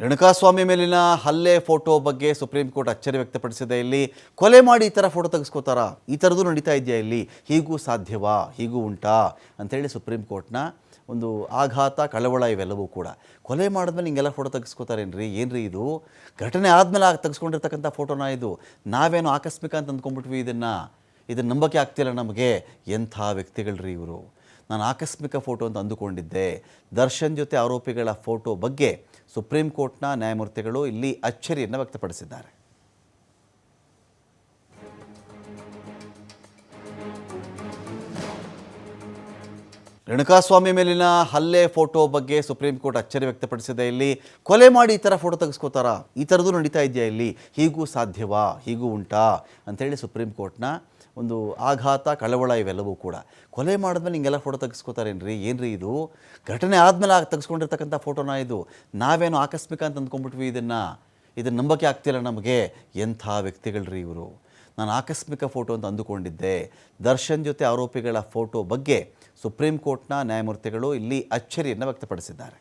ರೇಣುಕಾಸ್ವಾಮಿ ಮೇಲಿನ ಹಲ್ಲೆ ಫೋಟೋ ಬಗ್ಗೆ ಸುಪ್ರೀಂ ಕೋರ್ಟ್ ಅಚ್ಚರಿ ವ್ಯಕ್ತಪಡಿಸಿದೆ. ಇಲ್ಲಿ ಕೊಲೆ ಮಾಡಿ ಈ ಥರ ಫೋಟೋ ತೆಗೆಸ್ಕೋತಾರಾ? ಈ ಥರದ್ದು ನಡೀತಾ ಇದೆಯಾ ಇಲ್ಲಿ? ಹೀಗೂ ಸಾಧ್ಯವಾ? ಹೀಗೂ ಉಂಟಾ? ಅಂಥೇಳಿ ಸುಪ್ರೀಂ ಕೋರ್ಟ್ನ ಒಂದು ಆಘಾತ, ಕಳವಳ ಇವೆಲ್ಲವೂ ಕೂಡ. ಕೊಲೆ ಮಾಡಿದ್ಮೇಲೆ ಹಿಂಗೆಲ್ಲ ಫೋಟೋ ತೆಗೆಸ್ಕೋತಾರೇನ್ರಿ? ಏನ್ರಿ ಇದು? ಘಟನೆ ಆದಮೇಲೆ ತೆಗೆಸ್ಕೊಂಡಿರ್ತಕ್ಕಂಥ ಫೋಟೋನ ಇದು? ನಾವೇನು ಆಕಸ್ಮಿಕ ಅಂತ ಅಂದ್ಕೊಂಡ್ಬಿಟ್ವಿ ಇದನ್ನು? ಇದನ್ನು ನಂಬಕ್ಕೆ ಆಗ್ತಿಲ್ಲ ನಮಗೆ. ಎಂಥ ವ್ಯಕ್ತಿಗಳ್ರಿ ಇವರು? ನಾನು ಆಕಸ್ಮಿಕ ಫೋಟೋ ಅಂತ ಅಂದುಕೊಂಡಿದ್ದೆ. ದರ್ಶನ್ ಜೊತೆ ಆರೋಪಿಗಳ ಫೋಟೋ ಬಗ್ಗೆ ಸುಪ್ರೀಂ ಕೋರ್ಟ್ನ ನ್ಯಾಯಮೂರ್ತಿಗಳು ಇಲ್ಲಿ ಅಚ್ಚರಿಯನ್ನು ವ್ಯಕ್ತಪಡಿಸಿದ್ದಾರೆ. ರೇಣುಕಾಸ್ವಾಮಿ ಮೇಲಿನ ಹಲ್ಲೆ ಫೋಟೋ ಬಗ್ಗೆ ಸುಪ್ರೀಂ ಕೋರ್ಟ್ ಅಚ್ಚರಿ ವ್ಯಕ್ತಪಡಿಸಿದೆ. ಇಲ್ಲಿ ಕೊಲೆ ಮಾಡಿ ಈ ಥರ ಫೋಟೋ ತೆಗೆಸ್ಕೋತಾರಾ? ಈ ಥರದ್ದು ನಡೀತಾ ಇದೆಯಾ ಇಲ್ಲಿ? ಹೀಗೂ ಸಾಧ್ಯವಾ? ಹೀಗೂ ಉಂಟಾ? ಅಂಥೇಳಿ ಸುಪ್ರೀಂ ಕೋರ್ಟ್ನ ಒಂದು ಆಘಾತ, ಕಳವಳ ಇವೆಲ್ಲವೂ ಕೂಡ. ಕೊಲೆ ಮಾಡಿದ್ಮೇಲೆ ಹಿಂಗೆಲ್ಲ ಫೋಟೋ ತೆಗೆಸ್ಕೋತಾರೇನ್ರಿ? ಏನ್ರಿ ಇದು? ಘಟನೆ ಆದಮೇಲೆ ತೆಗೆಸ್ಕೊಂಡಿರ್ತಕ್ಕಂಥ ಫೋಟೋನ ಇದು? ನಾವೇನು ಆಕಸ್ಮಿಕ ಅಂತ ಅಂದ್ಕೊಂಡ್ಬಿಟ್ವಿ ಇದನ್ನು? ಇದನ್ನು ನಂಬಕ್ಕೆ ಆಗ್ತಿಲ್ಲ ನಮಗೆ? ಎಂಥ ವ್ಯಕ್ತಿಗಳ್ರಿ ಇವರು? ನಾನು ಆಕಸ್ಮಿಕ ಫೋಟೋ ಅಂತ ಅಂದುಕೊಂಡಿದ್ದೆ. ದರ್ಶನ್ ಜೊತೆ ಆರೋಪಿಗಳ ಫೋಟೋ ಬಗ್ಗೆ ಸುಪ್ರೀಂ ಕೋರ್ಟ್ನ ನ್ಯಾಯಮೂರ್ತಿಗಳು ಇಲ್ಲಿ ಅಚ್ಚರಿಯನ್ನು ವ್ಯಕ್ತಪಡಿಸಿದ್ದಾರೆ.